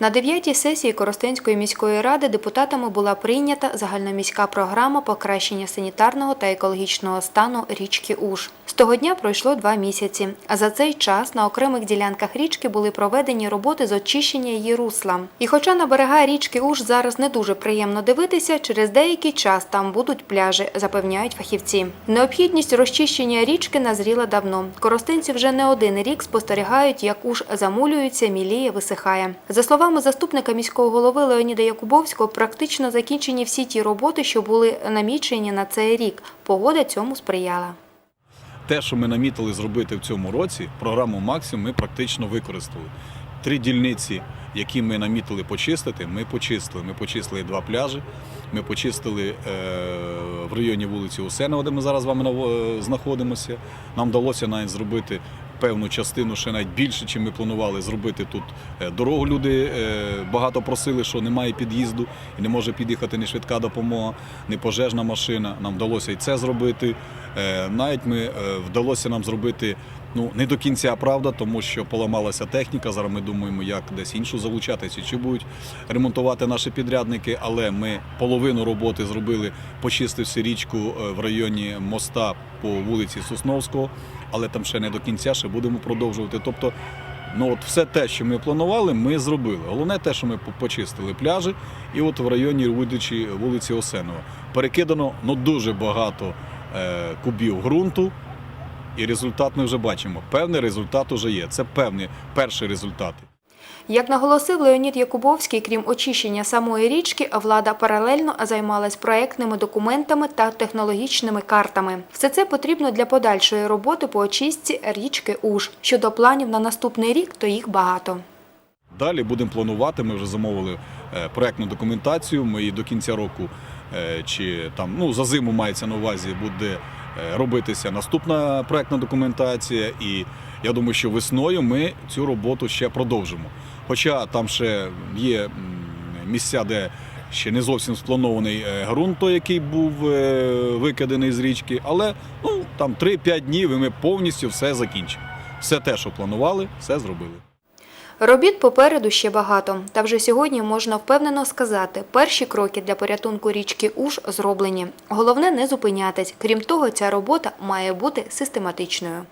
На дев'ятій сесії Коростенської міської ради депутатами була прийнята загальноміська програма покращення санітарного та екологічного стану річки Уж. З того дня пройшло два місяці. А за цей час на окремих ділянках річки були проведені роботи з очищення її русла. І хоча на берега річки Уж зараз не дуже приємно дивитися, через деякий час там будуть пляжі, запевняють фахівці. Необхідність розчищення річки назріла давно. Коростенці вже не один рік спостерігають, як Уж замулюється, міліє, висихає. За словами заступника міського голови Леоніда Якубовського, практично закінчені всі ті роботи, що були намічені на цей рік. Погода цьому сприяла. Те, що ми намітили зробити в цьому році, програму Максимум ми практично використали. Три дільниці, які ми намітили почистити, ми почистили. Ми почистили два пляжі. Ми почистили е, в районі вулиці Усенова, де ми зараз з вами знаходимося. Нам вдалося навіть зробити певну частину, ще навіть більше, чим ми планували зробити тут е, дорогу. Люди е, багато просили, що немає під'їзду і не може під'їхати ні швидка допомога, ні пожежна машина. Нам вдалося і це зробити. Е, Навіть ми вдалося нам зробити. Ну, не до кінця правда, тому що поламалася техніка. Зараз ми думаємо, як десь іншу залучатися, чи будуть ремонтувати наші підрядники. Але ми половину роботи зробили, почистивши річку в районі моста по вулиці Сосновського, але там ще не до кінця, ще будемо продовжувати. Тобто, ну от все те, що ми планували, ми зробили. Головне те, що ми почистили пляжі, і от в районі вулиці, вулиці Осенова перекидано ну дуже багато е, кубів ґрунту. І результат ми вже бачимо. Певний результат уже є. Це певні перші результати. Як наголосив Леонід Якубовський, крім очищення самої річки, влада паралельно займалась проектними документами та технологічними картами. Все це потрібно для подальшої роботи по очистці річки Уж. Щодо планів на наступний рік, то їх багато. Далі будемо планувати. Ми вже замовили е, проектну документацію. Ми її до кінця року е, чи там ну за зиму мається на увазі буде робитися наступна проектна документація. І я думаю, що весною ми цю роботу ще продовжимо. Хоча там ще є місця, де ще не зовсім спланований е, ґрунт, той, який був е, викиданий з річки, але ну там 3-5 днів і ми повністю все закінчимо. Все те, що планували, все зробили. Робіт попереду ще багато. Та вже сьогодні можна впевнено сказати, перші кроки для порятунку річки Уж зроблені. Головне не зупинятись. Крім того, ця робота має бути систематичною.